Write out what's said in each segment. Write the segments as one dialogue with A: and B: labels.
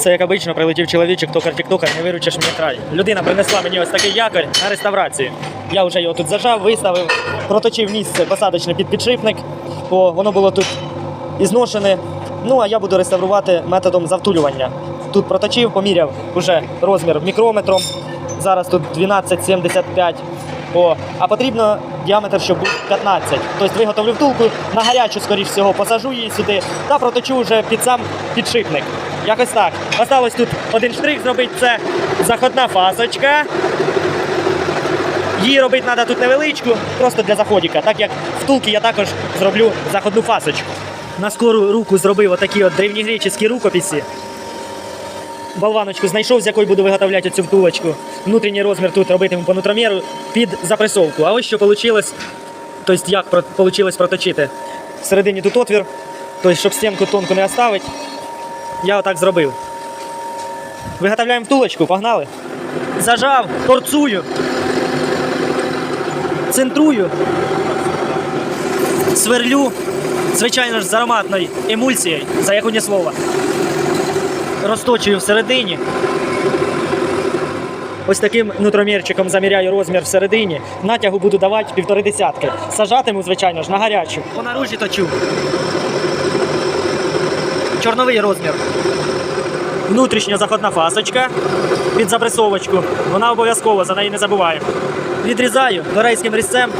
A: Все як обично, прилетів чоловічок, токар тіктокар, не виручиш мені край. Людина принесла мені ось такий якорь на реставрацію. Я вже його тут зажав, виставив, проточив місце посадочне під підшипник, бо воно було тут і зношене. Ну а я буду реставрувати методом завтулювання. Тут проточив, поміряв уже розмір мікрометром. Зараз тут 12,75. О, а потрібно діаметр, щоб був 15. Тобто виготовлю втулку, на гарячу, скоріш всього, посажу її сюди та проточу вже під сам підшипник. Якось так. Осталось тут один штрих зробити, це заходна фасочка. Її робити треба тут невеличку, просто для заходіка. Так як втулки я також зроблю заходну фасочку. На скору руку зробив отакі от древньогреческі рукописи. Болваночку знайшов, з якої буду виготовляти цю втулочку. Внутрішній розмір тут робитиму по нутроміру під запресовку. А ось що вийшло, тобто як вийшло проточити. Всередині тут отвір, тобто, щоб стінку тонку не оставити, я отак зробив. Виготовляємо втулочку, погнали. Зажав, торцую, центрую, сверлю, звичайно ж, з ароматною емульсією, за яку ні слова розточую всередині. Ось таким нутромірчиком заміряю розмір всередині. Натягу буду давати півтори десятки. Сажатиму, звичайно ж, на гарячу. По наружі точу. Чорновий розмір. Внутрішня заходна фасочка під запресовочку. Вона обов'язково, за неї не забуваємо. Відрізаю корейським різцем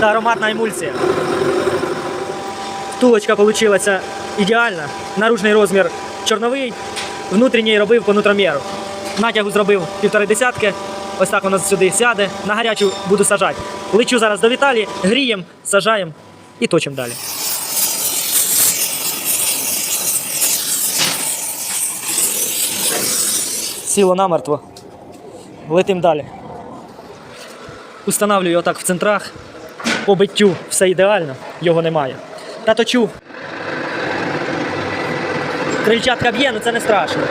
A: та ароматна емульсія. Втулочка вийшла ідеальна. Наружний розмір чорновий, внутрішній робив по нутроміру. Натягу зробив півтори десятки. Ось так воно сюди сяде. На гарячу буду сажати. Лечу зараз до Віталії, гріємо, сажаємо і точимо далі. Сіло намертво. Летим далі. Устанавлюю отак в центрах. По биттю все ідеально, його немає. Та точу. Крильчатка б'є, ну це не страшно.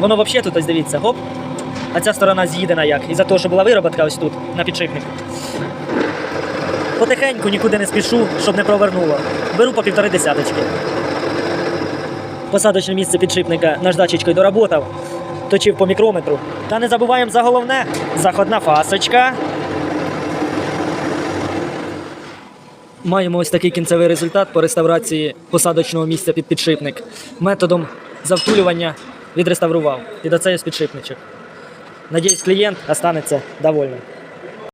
A: Воно взагалі тут ось дивіться, гоп. А ця сторона з'їдена як. Із-за того, що була вироботка ось тут, на підшипнику. Потихеньку нікуди не спішу, щоб не провернуло. Беру по півтори десяточки. Посадочне місце підшипника наждачечкою доработав, точив по мікрометру. Та не забуваємо за головне заходна фасочка. Маємо ось такий кінцевий результат по реставрації посадочного місця під підшипник. Методом завтулювання відреставрував під до ось підшипничок. Надіюсь, клієнт останеться довольним.